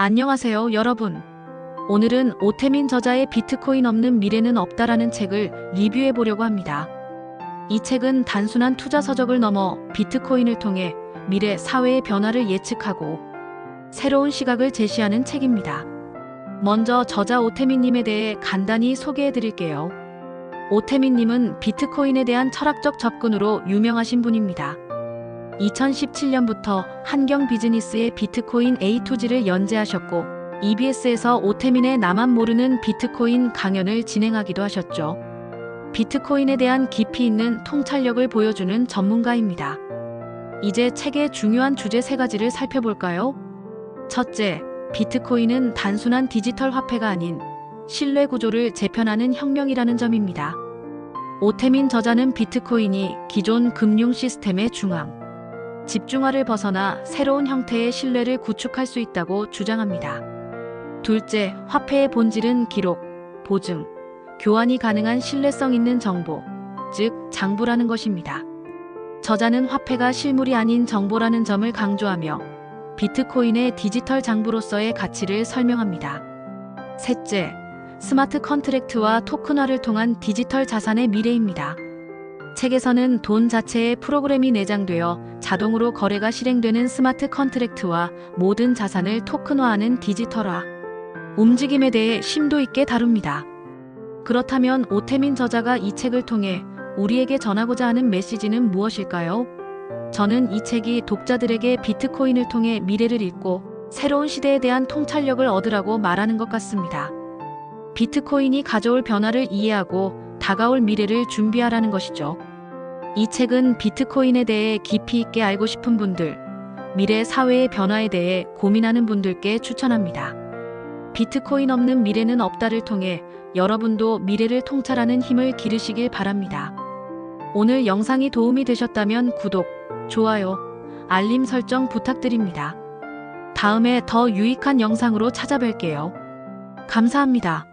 안녕하세요, 여러분. 오늘은 오태민 저자의 비트코인 없는 미래는 없다라는 책을 리뷰해 보려고 합니다. 이 책은 단순한 투자 서적을 넘어 비트코인을 통해 미래 사회의 변화를 예측하고 새로운 시각을 제시하는 책입니다. 먼저 저자 오태민님에 대해 간단히 소개해 드릴게요. 오태민님은 비트코인에 대한 철학적 접근으로 유명하신 분입니다. 2017년부터 한경 비즈니스의 비트코인 A2G를 연재하셨고 EBS에서 오태민의 나만 모르는 비트코인 강연을 진행하기도 하셨죠. 비트코인에 대한 깊이 있는 통찰력을 보여주는 전문가입니다. 이제 책의 중요한 주제 세 가지를 살펴볼까요? 첫째, 비트코인은 단순한 디지털 화폐가 아닌 신뢰 구조를 재편하는 혁명이라는 점입니다. 오태민 저자는 비트코인이 기존 금융 시스템의 중앙, 집중화를 벗어나 새로운 형태의 신뢰를 구축할 수 있다고 주장합니다. 둘째, 화폐의 본질은 기록, 보증, 교환이 가능한 신뢰성 있는 정보, 즉 장부라는 것입니다. 저자는 화폐가 실물이 아닌 정보라는 점을 강조하며 비트코인의 디지털 장부로서의 가치를 설명합니다. 셋째, 스마트 컨트랙트와 토큰화를 통한 디지털 자산의 미래입니다. 책에서는 돈 자체에 프로그램이 내장되어 자동으로 거래가 실행되는 스마트 컨트랙트와 모든 자산을 토큰화하는 디지털화, 움직임에 대해 심도 있게 다룹니다. 그렇다면 오태민 저자가 이 책을 통해 우리에게 전하고자 하는 메시지는 무엇일까요? 저는 이 책이 독자들에게 비트코인을 통해 미래를 읽고 새로운 시대에 대한 통찰력을 얻으라고 말하는 것 같습니다. 비트코인이 가져올 변화를 이해하고 다가올 미래를 준비하라는 것이죠. 이 책은 비트코인에 대해 깊이 있게 알고 싶은 분들, 미래 사회의 변화에 대해 고민하는 분들께 추천합니다. 비트코인 없는 미래는 없다를 통해 여러분도 미래를 통찰하는 힘을 기르시길 바랍니다. 오늘 영상이 도움이 되셨다면 구독, 좋아요, 알림 설정 부탁드립니다. 다음에 더 유익한 영상으로 찾아뵐게요. 감사합니다.